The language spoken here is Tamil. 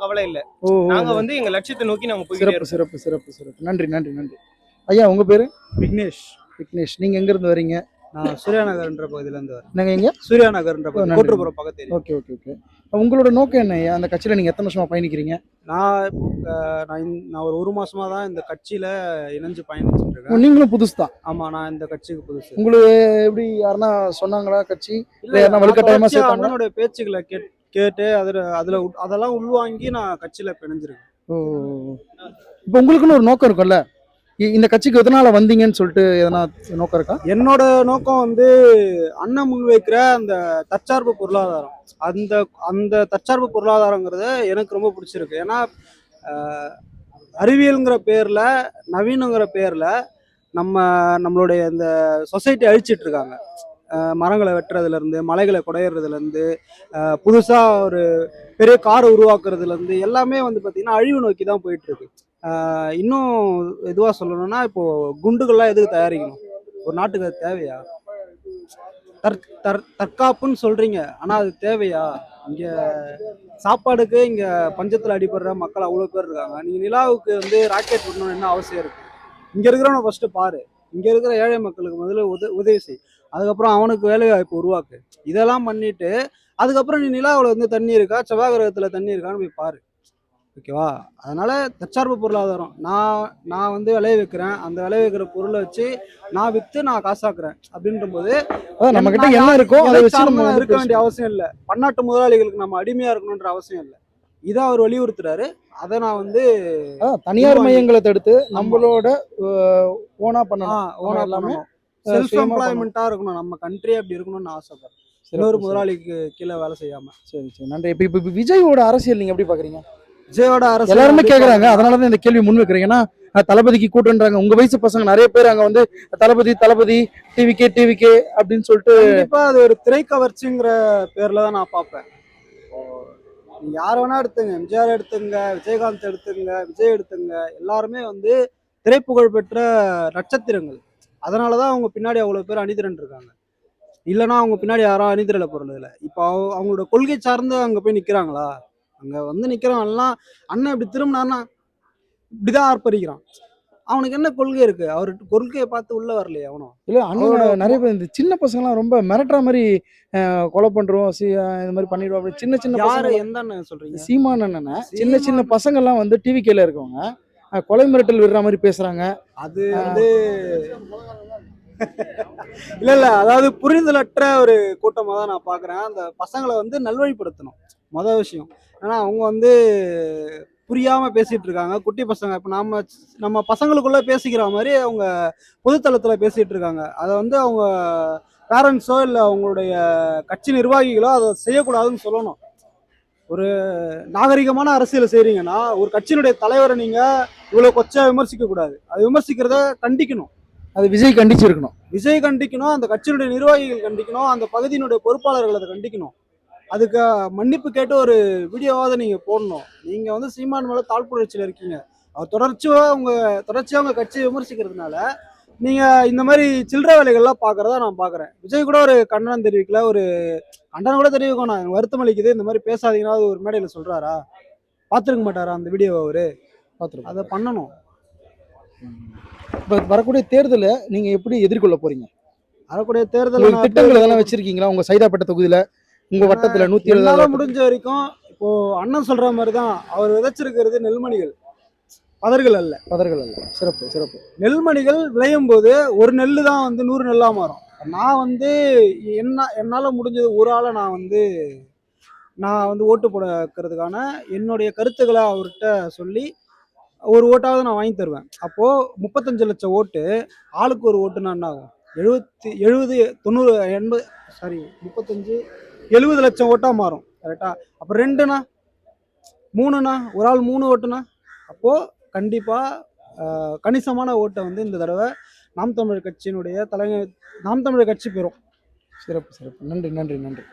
கவலை இல்ல. நாங்க. வந்து எங்க லட்சியத்தை நோக்கி நாங்க போயிட்டே சிறப்பு சிறப்பு சிறப்பு சிறப்பு. நன்றி நன்றி நன்றி. ஐயா உங்க பேரு? விக்னேஷ். விக்னேஷ். நீங்க எங்க இருந்து வரீங்க? நான் சூர்யா நகர்ன்ற பகுதியில இருந்து வரேன். என்னங்க எங்க சூர்யா நகர்ன்ற பகுதி. கோட்டுப்புறம் பக்கத்து area. Okay okay okay. உங்களோட நோக்கம் என்ன ஐயா? அந்த கட்சியில நீங்க எத்தனை வருஷமா பயணிக்கிறீங்க? நான் நான் இந்த- நான் ஒரு ஒரு மாசமா தான் இந்த கட்சியில இணைஞ்சு பயணிச்சுட்டு இருக்கேன். நீங்களும் புதுசு தான் ஆமா நான் இந்த கட்சிக்கு புதுசு. உங்களுக்கு எப்படி யாருன்னா சொன்னாங்களா கட்சி? இல்ல வலுக்கட்டாயமா? அண்ணனுடைய பேச்சுக்களை கேட் கேட்டு அதுல அதுல அதெல்லாம் உள்வாங்கி நான் கட்சியில பிணைஞ்சிருக்கேன். ஓ இப்போ உங்களுக்குன்னு ஒரு நோக்கம் இருக்கும்ல? இ- இந்த கட்சிக்கு எதனால வந்தீங்கன்னு சொல்லிட்டு எதனா நோக்கம் இருக்கா? என்னோட நோக்கம் வந்து அண்ணன் முன்வைக்கிற அந்த தற்சார்பு பொருளாதாரம். அந்த அந்த தற்சார்பு பொருளாதாரங்கிறது எனக்கு ரொம்ப பிடிச்சிருக்கு. ஏன்னா அறிவியலுங்கிற பேர்ல நவீனங்கிற பேர்ல நம்ம நம்மளுடைய இந்த சொசைட்டி அழிச்சிட்டு இருக்காங்க. மரங்களை வெட்டுறதுலேருந்து மலைகளை குடையிறதுலேருந்து புதுசாக ஒரு பெரிய காரை உருவாக்குறதுலேருந்து எல்லாமே வந்து பார்த்திங்கன்னா அழிவு நோக்கி தான் போயிட்டுருக்கு. இன்னும் எதுவாக சொல்லணும்னா இப்போது குண்டுகள்லாம் எதுக்கு தயாரிக்கணும்? ஒரு நாட்டுக்கு அது தேவையா? தற் தற் தற்காப்புன்னு சொல்கிறீங்க ஆனால் அது தேவையா? இங்கே சாப்பாடுக்கு இங்கே பஞ்சத்தில் அடிபடுற மக்கள் அவ்வளோ பேர் இருக்காங்க. நீங்கள் நிலாவுக்கு வந்து ராக்கெட் விடணும்னு என்ன அவசியம் இருக்குது இங்கே இருக்கிறவனை ஃபஸ்ட்டு பாரு. இங்கே இருக்கிற ஏழை மக்களுக்கு முதல்ல உத உதவி செய். அதுக்கப்புறம் அவனுக்கு வேலை வாய்ப்பு உருவாக்கு. இதெல்லாம் பண்ணிட்டு அதுக்கப்புறம் நீ நிலாவுல வந்து தண்ணி இருக்கா? செவ்வாய் கிரகத்துல தண்ணி இருக்கான்னு போய் பாரு. ஓகேவா? அதனால தற்சார்பு பொருளாதாரம். நான் நான் வந்து விளைய வைக்கிறேன். அந்த விளைய வைக்கிற பொருளை வச்சு நான் வித்து நான் காசாக்குறேன். அப்படின்ற போது நம்ம கிட்ட என்ன இருக்கோ அதை இருக்க வேண்டிய. அவசியம் இல்லை. பன்னாட்டு முதலாளிகளுக்கு நம்ம அடிமையா இருக்கணுன்ற அவசியம் இல்லை. இதை அவர் வலியுறுத்துறாரு. அதை நான் வந்து தனியார் மையங்களை தடுத்து நம்மளோட ஓனா பண்ணணும். ஓனா எல்லாமே செல்ஃப் சுயமா எம்ப்ளாய்மெண்ட்டா இருக்கணும். நம்ம கண்ட்ரி அப்படி இருக்கணும்னு ஆசைப்படுறேன். இன்னொரு. முதலாளிக்கு கீழே வேலை செய்யாம. சரி சரி. நன்றி. இப்போ இப்போ விஜயோட அரசியல் நீங்க எப்படி பாக்குறீங்க? விஜயோட அரசு எல்லாருமே கேக்குறாங்க. அதனாலதான் இந்த கேள்வி முன் வைக்கிறேன். ஏன்னா தளபதிக்கு கூட்டுன்றாங்க. உங்க வயசு பசங்க நிறைய பேர் அங்க வந்து தளபதி தளபதி டிவிகே டிவிகே அப்படின்னு சொல்லிட்டு கண்டிப்பா அது ஒரு திரை கவர்ச்சிங்கிற பேர்ல தான் நான் பார்ப்பேன். யார் வேணா எடுத்துங்க. எம்ஜிஆர் எடுத்துங்க விஜயகாந்த் எடுத்துங்க விஜய் எடுத்துங்க. எல்லாருமே வந்து திரைப்புகழ் பெற்ற நட்சத்திரங்கள். அதனால தான் அவங்க பின்னாடி அவ்வளோ பேர் அணிதிரண்டு இருக்காங்க. இல்லைன்னா அவங்க பின்னாடி யாரும் அணிதிரள போறது இல்லை. இப்போ அவங்க- அவங்களோட கொள்கை சார்ந்து அங்கே போய் நிற்கிறாங்களா அங்கே வந்து நிற்கிறவன் எல்லாம் அண்ணன் இப்படி திரும்பினான்னா இப்படிதான் ஆர்ப்பரிக்கிறான். அவனுக்கு என்ன கொள்கை இருக்கு? அவர் கொள்கையை பார்த்து உள்ள வரலையே அவனும் இல்ல அண்ணன் அவரோட- நிறைய பேர் இந்த சின்ன பசங்கலாம் ரொம்ப மிரட்டுற மாதிரி கொலை பண்றோம் இந்த மாதிரி பண்ணிடுவோம் அப்படி சின்ன சின்ன யாரு எந்த அண்ணன் சொல்றீங்க? சீமான் அண்ணனை. சின்ன சின்ன சீமான். பசங்க எல்லாம் வந்து டிவி கேல இருக்கவங்க. கொலை மிரட்டல் விடுற மாதிரி பேசுறாங்க. அது வந்து இல்ல இல்ல அதாவது புரிதலற்ற ஒரு கூட்டமா தான் நான் பாக்குறேன். அந்த பசங்களை வந்து நல்வழிப்படுத்தணும். மொதல் விஷயம். ஏன்னா அவங்க வந்து புரியாம பேசிட்டு இருக்காங்க. குட்டி பசங்க இப்ப நாம நம்ம பசங்களுக்குள்ள பேசிக்கிற மாதிரி அவங்க பொதுத்தளத்துல பேசிட்டு இருக்காங்க. அதை வந்து அவங்க பேரண்ட்ஸோ இல்ல அவங்களுடைய கட்சி நிர்வாகிகளோ அதை செய்யக்கூடாதுன்னு சொல்லணும். ஒரு நாகரிகமான அரசியல் செய்றீங்கன்னா ஒரு கட்சியினுடைய தலைவரை நீங்க இவ்வளவு கொச்சா விமர்சிக்க கூடாது. அது விமர்சிக்கிறத கண்டிக்கணும். அது விஜய் கண்டிச்சிருக்கணும். விஜய் கண்டிக்கணும் அந்த கட்சியினுடைய நிர்வாகிகள் கண்டிக்கணும் அந்த பகுதியினுடைய பொறுப்பாளர்கள் அதை கண்டிக்கணும். அதுக்கு மன்னிப்பு கேட்டு ஒரு வீடியோவாவது நீங்க போடணும். நீங்க வந்து சீமான் மேல தாழ்ப்புணர்ச்சியில இருக்கீங்க. அவர் தொடர்ச்சியா உங்க தொடர்ச்சியா உங்க கட்சியை விமர்சிக்கிறதுனால நீங்க இந்த மாதிரி சில்லற வேலைகள்லாம் பாக்குறதா நான் பாக்குறேன் விஜய் கூட ஒரு கண்டனம் தெரிவிக்கல ஒரு கண்டனம் கூட தெரிவிக்கணும். வருத்தம் அளிக்குது. இந்த மாதிரி பேசாதீங்கன்னா அது ஒரு மேடையில சொல்றாரா? பாத்துருக்க மாட்டாரா அந்த வீடியோவை அவரு? பார்த்துருக்கோம் அதை பண்ணணும். இப்போ வரக்கூடிய தேர்தலை நீங்க எப்படி எதிர்கொள்ள போறீங்க? வரக்கூடிய தேர்தல் திட்டங்கள் எதெல்லாம் வச்சிருக்கீங்களா? உங்க சைதாப்பேட்டை தொகுதியில உங்க வட்டத்துல என்னால எழுபது முடிஞ்ச வரைக்கும் இப்போ அண்ணன் சொல்ற மாதிரி தான் அவர் விதைச்சிருக்கிறது நெல்மணிகள். பதர்கள் அல்ல. பதர்கள் அல்ல. சிறப்பு சிறப்பு. நெல்மணிகள் விளையும் போது ஒரு நெல்லு தான் வந்து நூறு நெல்லா மாறும். நான் வந்து என்ன என்னால முடிஞ்சது ஒரு ஆளை நான் வந்து நான் வந்து ஓட்டு போட வைக்கிறதுக்கான என்னுடைய கருத்துக்களை அவர்கிட்ட சொல்லி ஒரு ஓட்டாவது நான் வாங்கி தருவேன். அப்போது முப்பத்தஞ்சு லட்சம் ஓட்டு ஆளுக்கு ஒரு ஓட்டுனா என்ன ஆகும்? எழுபத்தி எழுபது தொண்ணூறு எண்பது சாரி முப்பத்தஞ்சு எழுபது லட்சம் ஓட்டாக மாறும் கரெக்டாக அப்போ ரெண்டுண்ணா மூணுண்ணா ஒரு ஆள் மூணு ஓட்டுண்ணா அப்போது கண்டிப்பாக கணிசமான ஓட்டை வந்து இந்த தடவை நாம் தமிழர் கட்சியினுடைய தலைமை நாம் தமிழர் கட்சி பெறும். சிறப்பு சிறப்பு. நன்றி நன்றி நன்றி.